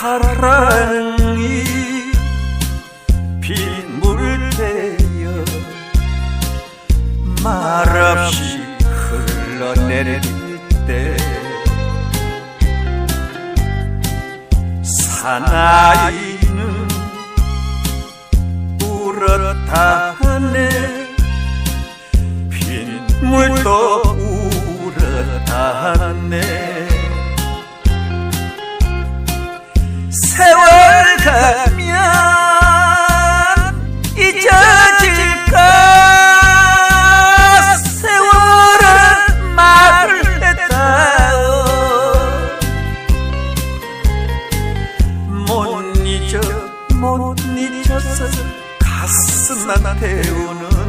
사랑이 빗물 되어 말없이 흘러내릴 때 사나이는 울었다네. 빗물도 울었다네 못 잊어서 가슴만 태우는